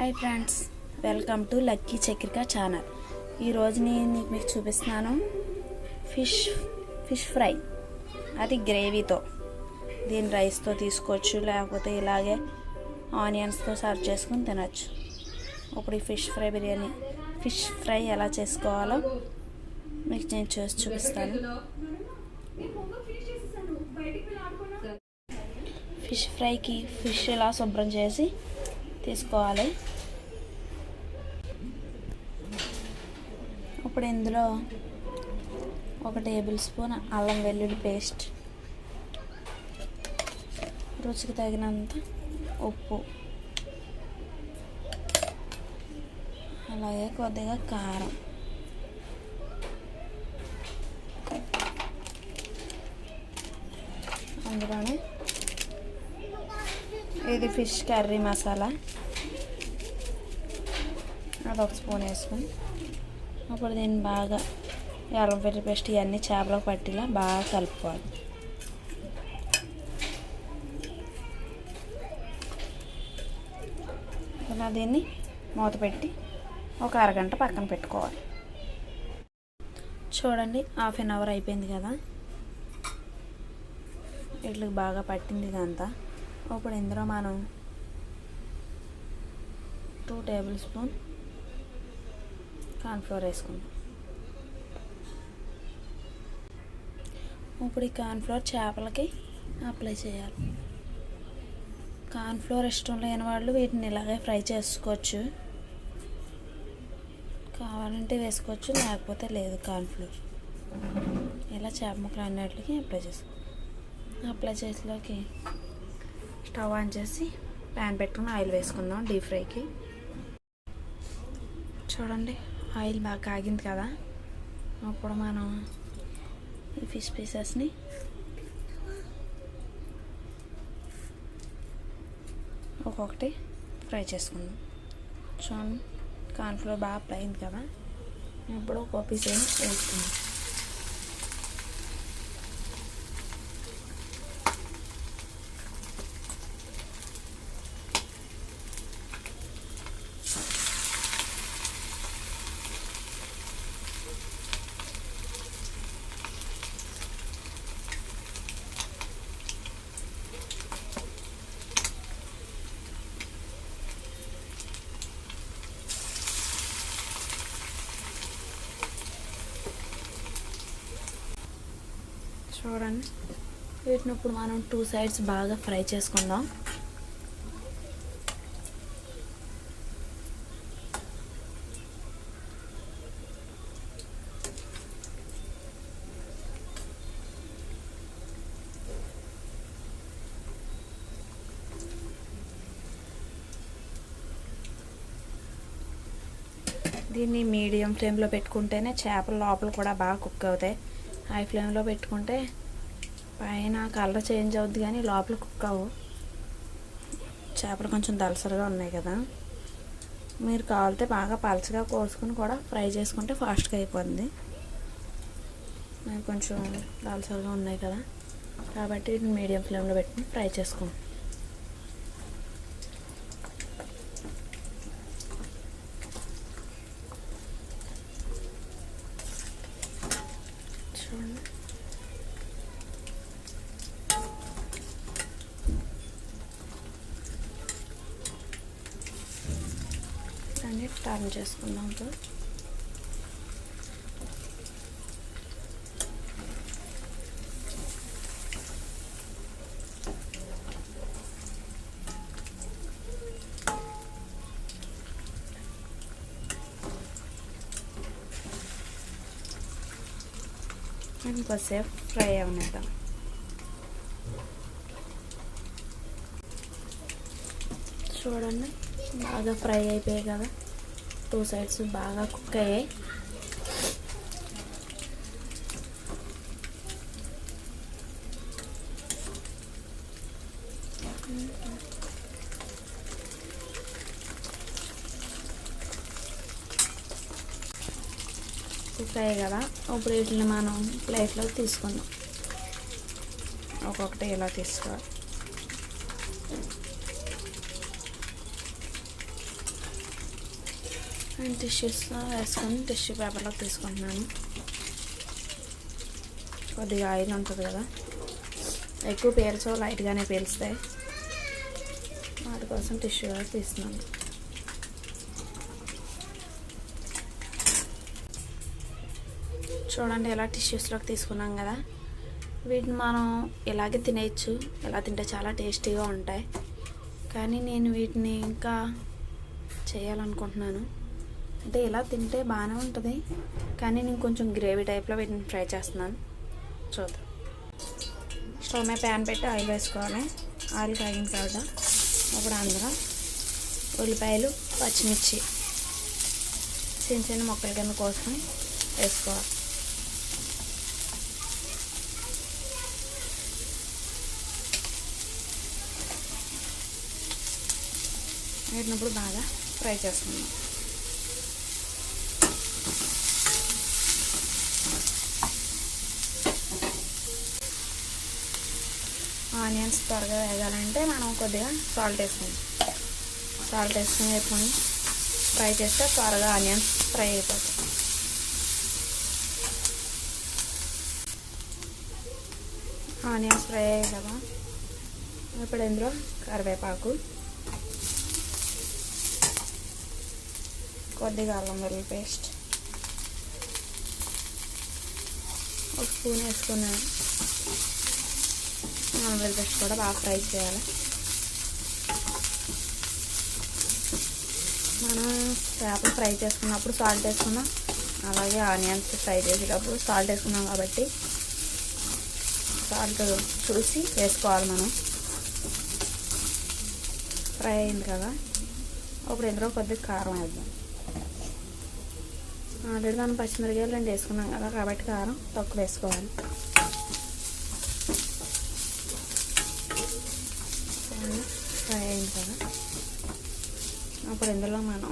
Hi friends welcome to lucky Chakrika channel ఈరోజు నేను మీకు చూపిస్తున్నాను ఫిష్ ఫిష్ ఫ్రై. అది గ్రేవీతో. దీని రైస్తో తీసుకోవచ్చు లేకపోతే ఇలాగే ఆనియన్స్తో సర్వ్ చేసుకుని తినచ్చు. ఇప్పుడు ఈ fish fry biryani fish fry ఎలా చేసుకోవాలో మీకు నేను చూసి చూపిస్తాను. ఫిష్ ఫ్రైకి ఫిష్ ఇలా శుభ్రం చేసి తీసుకోవాలి. ఇప్పుడు ఇందులో ఒక టేబుల్ స్పూన్ అల్లం వెల్లుల్లి పేస్ట్ రుచికి తగినంత ఉప్పు అలాగే కొద్దిగా కారం. ఇది ఫిష్ కర్రీ మసాలా అది ఒక స్పూన్ వేసుకుని. అప్పుడు దీన్ని బాగా అల్లం పేస్ట్ ఇవన్నీ చేపలకు పట్టిలా బాగా కలుపుకోవాలి. ఇలా దీన్ని మూత పెట్టి ఒక అరగంట పక్కన పెట్టుకోవాలి. చూడండి హాఫ్ అన్ అవర్ అయిపోయింది కదా. ఇట్లకి బాగా పట్టింది ఇదంతా. ఇప్పుడు ఇందులో మనం టూ టేబుల్ స్పూన్ కార్న్ఫ్లోర్ వేసుకుందాం. ఇప్పుడు ఈ కార్న్ఫ్లోర్ చేపలకి అప్లై చేయాలి. కార్న్ఫ్లోర్ ఇష్టం లేని వాళ్ళు వీటిని ఇలాగే ఫ్రై చేసుకోవచ్చు. కావాలంటే వేసుకోవచ్చు లేకపోతే లేదు కార్న్ఫ్లోర్ ఇలా చేప ముక్కలు అన్నిటికి అప్లై చేసుకో అప్లై చేసేలోకి స్టవ్ ఆన్ చేసి ప్యాన్ పెట్టుకుని ఆయిల్ వేసుకుందాం డీప్ ఫ్రైకి. చూడండి ఆయిల్ బాగా కాగింది కదా. అప్పుడు మనం ఈ ఫిష్ పీసెస్ని ఒక్కొక్కటి ఫ్రై చేసుకుందాం. చూడండి కార్న్ఫ్లోర్ బాగా అప్లై అయింది కదా. ఇప్పుడు ఒక్కో పీస్ వేసుకుందాం. చూడండి. వీటిని ఇప్పుడు మనం టూ సైడ్స్ బాగా ఫ్రై చేసుకుందాం. దీన్ని మీడియం ఫ్లేమ్లో పెట్టుకుంటేనే చేపల లోపల కూడా బాగా కుక్ అవుతాయి. హై ఫ్లేమ్లో పెట్టుకుంటే పైన కలర్ చేంజ్ అవుద్ది కానీ లోపల కుక్ అవ్వు. చేపలు కొంచెం దలసరిగా ఉన్నాయి కదా. మీరు కావాలితే బాగా పలచగా కోసుకుని కూడా ఫ్రై చేసుకుంటే ఫాస్ట్గా అయిపోతుంది కొంచెం దలసరిగా ఉన్నాయి కదా. కాబట్టి మీడియం ఫ్లేమ్లో పెట్టుకుని ఫ్రై చేసుకుంటాం చూడండి దాన్ని టర్న్ చేసుకుందాం ఇప్పుడు ఇంకోసేపు ఫ్రై అవనిద్దాం. చూడండి బాగా ఫ్రై అయిపోయాయి కదా. టూ సైడ్స్ బాగా కుక్ అయ్యాయి కుక్ అయ్యాయి కదా ఇప్పుడు వీటిని మనం ప్లేట్లో తీసుకుందాం. ఒక్కొక్కటి ఇలా తీసుకోవాలి? నేను టిష్యూస్లో వేసుకొని టిష్యూ పేపర్లో తీసుకుంటున్నాను. కొద్దిగా ఆయిల్ ఉంటుంది కదా. ఎక్కువ పీల్చవు లైట్గానే పీల్స్తాయి. వాటి కోసం టిష్యూ తీస్తున్నాను. చూడండి ఎలా టిష్యూస్లోకి తీసుకున్నాం కదా. వీటిని మనం ఇలాగే తినేయచ్చు. ఇలా తింటే చాలా టేస్టీగా ఉంటాయి. కానీ నేను వీటిని ఇంకా చేయాలనుకుంటున్నాను. అంటే ఇలా తింటే బాగానే ఉంటుంది. కానీ నేను కొంచెం గ్రేవీ టైప్లో వీటిని ఫ్రై చేస్తున్నాను. చూద్దాం. స్టవ్ మీద ప్యాన్ పెట్టి ఆయిల్ వేసుకోవాలి. ఆయిల్ కాగిన తర్వాత అప్పుడు అందులో ఉల్లిపాయలు పచ్చిమిర్చి చిన్న చిన్న మొక్కల కింద కోసుకొని వేసుకోవాలి. వేడినప్పుడు బాగా ఫ్రై చేసుకుందాం. ఆనియన్స్ త్వరగా వేగాలంటే మనం కొద్దిగా సాల్ట్ వేసుకుందాం. సాల్ట్ వేసుకుని వేసుకొని ఫ్రై చేస్తే త్వరగా ఆనియన్స్ ఫ్రై అయిపోతాయి. ఆనియన్స్ ఫ్రై అయ్యాయి కదా. ఇప్పుడు ఇందులో కరివేపాకు కొద్దిగా అల్లం వెల్లుల్లి పేస్ట్ ఒక స్పూన్ వేసుకున్నాను. అల్లం వెల్లుల్లి కూడా బాగా ఫ్రై చేయాలి. మనం చేపలు ఫ్రై చేసుకున్నప్పుడు సాల్ట్ వేసుకున్నాం. అలాగే ఆనియన్స్ ఫ్రై చేసేటప్పుడు సాల్ట్ వేసుకున్నాం కాబట్టి సాల్ట్ చూసి వేసుకోవాలి మనం. ఫ్రై అయింది కదా. అప్పుడు ఇందులో కొద్దిగా కారం వేద్దాం. ఆల్రెడీ మనం పచ్చిమిరకాయలు రెండు వేసుకున్నాం కదా కాబట్టి కారం తక్కువ వేసుకోవాలి ఫ్రై అయింది కదా అప్పుడు ఇందులో మనం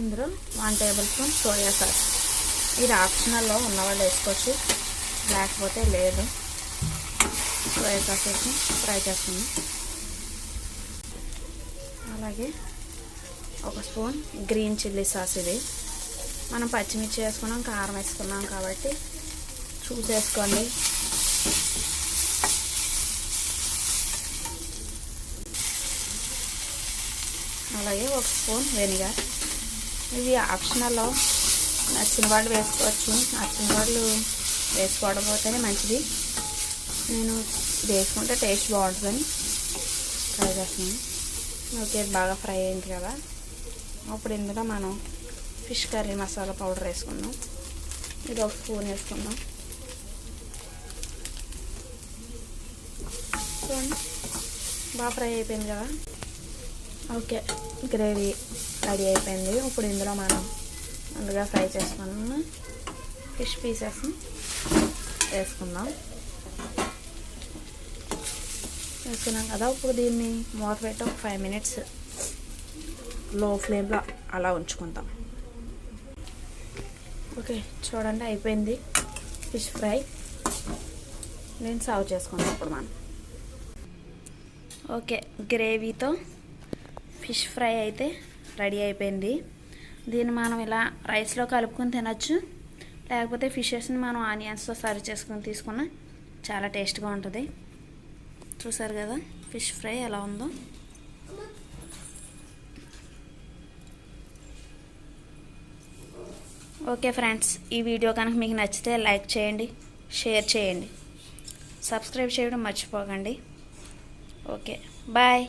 ఇందులో one tablespoon soya sauce ఇది ఆప్షనల్లో ఉన్నవాళ్ళు వేసుకోవచ్చు. లేకపోతే లేదు. సోయా సాస్ వేసి ఫ్రై చేస్తుంది. అలాగే ఒక స్పూన్ గ్రీన్ చిల్లీ సాస్ ఇది. మనం పచ్చిమిర్చి వేసుకున్నాం కారం వేసుకున్నాం కాబట్టి చూసేసుకోండి. అలాగే ఒక స్పూన్ వెనిగర్. ఇవి ఆప్షనల్ నచ్చిన వాళ్ళు వేసుకోవచ్చు. నచ్చిన వాళ్ళు వేసుకోవడం మంచిది. నేను వేసుకుంటే టేస్ట్ బాగుంటుందని ట్రై చేస్తున్నాను. ఓకే బాగా ఫ్రై అయింది కదా. అప్పుడు ఇందులో మనం ఫిష్ కర్రీ మసాలా పౌడర్ వేసుకుందాం. ఇది ఒక స్పూన్ వేసుకుందాం. చూడండి బాగా ఫ్రై అయిపోయింది కదా. ఓకే గ్రేవీ రెడీ అయిపోయింది. ఇప్పుడు ఇందులో మనం ముందుగా ఫ్రై చేసుకున్న. ఫిష్ పీసెస్ని వేసుకుందాం. వేసుకున్నాం కదా ఇప్పుడు దీన్ని మూత పెట్టి ఒక ఫైవ్ మినిట్స్లో ఫ్లేమ్లో అలా ఉంచుకుందాం. ఓకే చూడండి అయిపోయింది ఫిష్ ఫ్రై. నేను సర్వ్ చేసుకుందాం ఇప్పుడు మనం. ఓకే గ్రేవీతో ఫిష్ ఫ్రై అయితే రెడీ అయిపోయింది. దీన్ని మనం ఇలా రైస్లో కలుపుకొని తినచ్చు. లేకపోతే ఫిషెస్ని మనం ఆనియన్స్తో సర్వ్ చేసుకొని తీసుకున్న చాలా టేస్ట్గా ఉంటుంది. చూసారు కదా ఫిష్ ఫ్రై ఎలా ఉందో? ఓకే ఫ్రెండ్స్ ఈ వీడియో కనుక మీకు నచ్చితే లైక్ చేయండి షేర్ చేయండి. సబ్స్క్రైబ్ చేయడం మర్చిపోకండి. Okay bye.